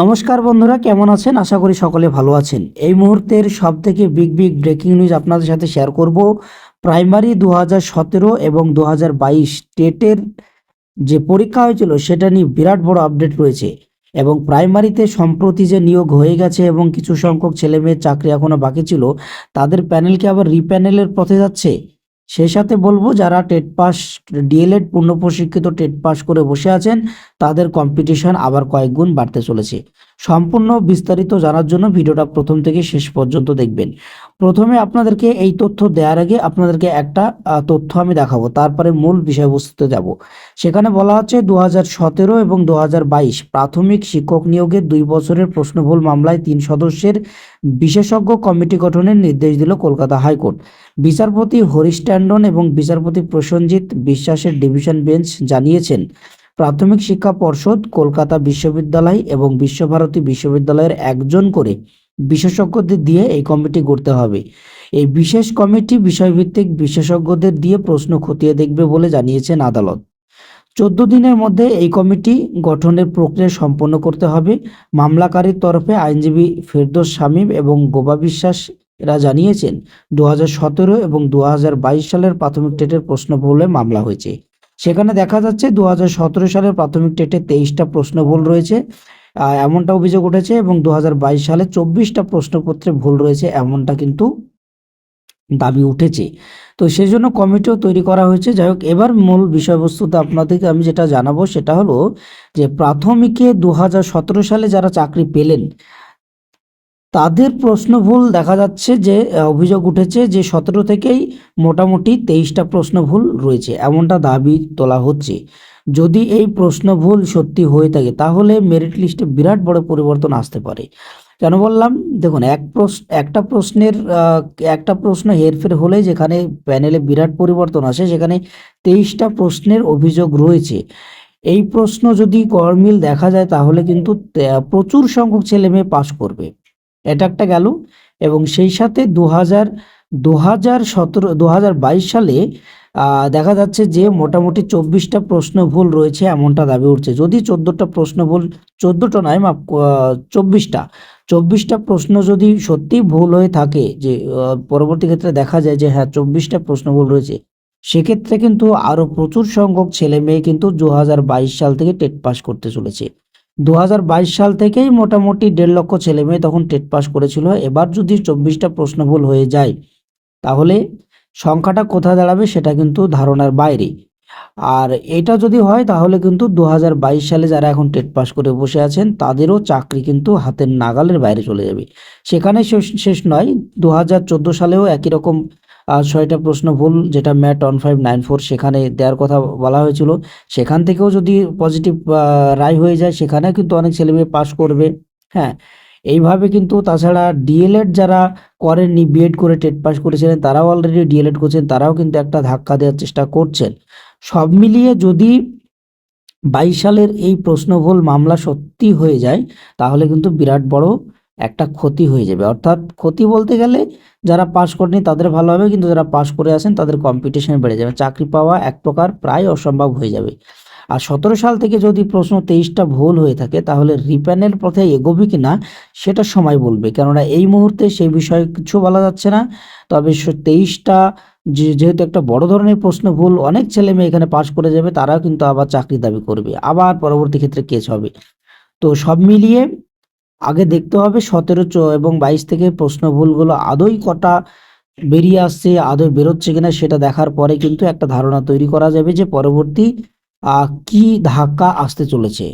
নমস্কার বন্ধুরা, কেমন আছেন? আশা করি সকলে ভালো আছেন। এই মুহূর্তের সব থেকে বিগ বিগ ব্রেকিং নিউজ আপনাদের সাথে শেয়ার করব। প্রাইমারি দু হাজার সতেরো এবং দু হাজার বাইশ টেটের যে পরীক্ষা হয়েছিল, সেটা নিয়ে বিরাট বড় আপডেট রয়েছে এবং প্রাইমারিতে সম্প্রতি যে নিয়োগ হয়ে গেছে এবং কিছু সংখ্যক ছেলে মেয়ের চাকরি এখনও বাকি ছিল, তাদের প্যানেলকে আবার রিপ্যানেলের পথে যাচ্ছে? সেই সাথে বলব, যারা টেট পাস, ডিএলএড পূর্ণ প্রশিক্ষিত টেট পাস করে বসে আছেন, তাদের কম্পিটিশন আবার কয়েক গুণ বাড়তে চলেছে। সম্পূর্ণ বিস্তারিত জানার জন্য ভিডিওটা প্রথম থেকে শেষ পর্যন্ত দেখবেন। প্রথমে আপনাদেরকে এই তথ্য দেওয়ার আগে আপনাদেরকে একটা তথ্য আমি দেখাবো। তারপরে মূল বিষয়বস্তুতে যাব। সেখানে বলা হচ্ছে দু সতেরো এবং দু হাজার বাইশ প্রাথমিক শিক্ষক নিয়োগের দুই বছরের প্রশ্নভুল মামলায় তিন সদস্যের বিশেষজ্ঞ কমিটি গঠনের নির্দেশ দিল কলকাতা হাইকোর্ট। বিচারপতি হরিশ ট্যান্ডন এবং বিচারপতি প্রসেনজিৎ বিশ্বাসের ডিভিশন বেঞ্চ জানিয়েছেন প্রাথমিক শিক্ষা পর্ষদ, কলকাতা বিশ্ববিদ্যালয় এবং বিশ্বভারতী বিশ্ববিদ্যালয়ের একজন করে বিশেষজ্ঞদের দিয়ে এই কমিটি গড়তে হবে। এই বিশেষ কমিটি বিষয়ভিত্তিক বিশেষজ্ঞদের দিয়ে প্রশ্ন খতিয়ে দেখবে বলে জানিয়েছেন আদালত। চোদ্দ দিনের মধ্যে এই কমিটি গঠনের প্রক্রিয়া সম্পন্ন করতে হবে। মামলাকারীর তরফে আইনজীবী ফেরদোস শামীম এবং গোবা বিশ্বাস এরা জানিয়েছেন, দু এবং দু হাজার বাইশ সালের প্রাথমিক টেটের প্রশ্ন বলে মামলা হয়েছে। সেখানে দেখা যাচ্ছে দু সালের প্রাথমিক টেটে তেইশটা প্রশ্ন ভুল রয়েছে এমনটা অভিযোগ উঠেছে এবং দু হাজার বাইশ সালে চব্বিশটা প্রশ্নপত্রে ভুল রয়েছে এমনটা কিন্তু দাবি উঠেছে। তো সেই জন্য কমিটিও তৈরি করা হয়েছে। যাই হোক, এবার মূল বিষয়বস্তুতে আপনাদেরকে আমি যেটা জানাব সেটা হলো যে প্রাথমিকে দু হাজার সতেরো সালে যারা চাকরি পেলেন তাদের প্রশ্ন ভুল দেখা যাচ্ছে যে অভিযোগ উঠেছে যে সতেরো থেকেই মোটামুটি তেইশটা প্রশ্ন ভুল রয়েছে। এমনটা দাবি তোলা হচ্ছে। যদি এই প্রশ্ন ভুল সত্যি হয়ে থাকে, তাহলে মেরিট লিস্টে বিরাট বড় পরিবর্তন আসতে পারে। কেন বললাম? দেখুন, এক প্রশ্ন, একটা প্রশ্নের একটা প্রশ্ন হেরফের হলে যেখানে প্যানেলে বিরাট পরিবর্তন আসে, সেখানে তেইশটা প্রশ্নের অভিযোগ রয়েছে। এই প্রশ্ন যদি গরমিল দেখা যায়, তাহলে কিন্তু প্রচুর সংখ্যক ছেলে মেয়ে পাশ করবে। এটা একটা গেল এবং সেই সাথে দু হাজার দু হাজার সতেরো দু হাজার বাইশ সালে দেখা যাচ্ছে যে মোটামুটি চব্বিশটা প্রশ্ন ভুল রয়েছে এমনটা দাবি উঠছে। যদি চোদ্দোটা প্রশ্ন ভুল চোদ্দোটা নয়, মাপ চব্বিশটা চব্বিশটা প্রশ্ন যদি সত্যি ভুল হয়ে থাকে যে পরবর্তী ক্ষেত্রে দেখা যায় যে হ্যাঁ চব্বিশটা প্রশ্ন ভুল রয়েছে, সেক্ষেত্রে কিন্তু আরও প্রচুর সংখ্যক ছেলে মেয়ে কিন্তু দুহাজার বাইশ সাল থেকে টেট পাস করতে চলেছে। দু হাজার বাইশ সাল থেকেই মোটামুটি দেড় লক্ষ ছেলে মেয়ে তখন টেট পাস করেছিল। এবার যদি চব্বিশটা প্রশ্ন ভুল হয়ে যায়, তাহলে সংখ্যাটা কোথায় দাঁড়াবে সেটা কিন্তু ধারণার বাইরে। আর এটা যদি হয়, তাহলে কিন্তু দু হাজার বাইশ সালে যারা এখন টেট পাস করে বসে আছেন, তাদেরও চাকরি কিন্তু হাতের নাগালের বাইরে চলে যাবে। সেখানে শেষ শেষ নয় দু সালেও একই রকম আহ, ছয়টা প্রশ্ন ভুল যেটা MAT one five nine four সেখানে দেওয়ার কথা বলা হয়েছিল। সেখান থেকেও যদি পজিটিভ রায় হয়ে যায় সেখানে কিন্তু অনেক ছেলেমেয়ে পাস করবে। হ্যাঁ এইভাবে কিন্তু তাছাড়া ডিএলএড যারা করেননি বিএড করে টেট পাস করেছিলেন তারাও অলরেডি ডিএলএড করছেন তারাও কিন্তু একটা ধাক্কা দেওয়ার চেষ্টা করছেন। সব মিলিয়ে যদি বাইশ সালের এই প্রশ্নভুল মামলা সত্যি হয়ে যায় তাহলে কিন্তু বিরাট বড় একটা ক্ষতি হয়ে যাবে। অর্থাৎ ক্ষতি বলতে গেলে যারা পাস করেনি তাদের ভালো হবে, কিন্তু যারা পাস করে আসেন তাদের কম্পিটিশন বেড়ে যাবে। চাকরি পাওয়া এক প্রকার প্রায় অসম্ভব হয়ে যাবে। আর সতেরো সাল থেকে যদি প্রশ্ন তেইশটা ভুল হয়ে থাকে, তাহলে রিপ্যানেল পথে এগোবে কি না সেটা সময় বলবে। কেননা এই মুহূর্তে সেই বিষয়ে কিছু বলা যাচ্ছে না। তবে তেইশটা যেহেতু একটা বড় ধরনের প্রশ্ন ভুল, অনেক ছেলে মেয়ে এখানে পাশ করে যাবে, তারাও কিন্তু আবার চাকরি দাবি করবে। আবার পরবর্তী ক্ষেত্রে কেস হবে। তো সব মিলিয়ে আগে দেখতে হবে সতেরো এবং বাইশ থেকে প্রশ্ন ভুলগুলো আদৌ কটা বেরিয়ে আসছে, আদৌ বেরোচ্ছে কিনা সেটা দেখার পরে কিন্তু একটা ধারণা তৈরি করা যাবে যে পরবর্তী কি ধাক্কা আসতে চলেছে।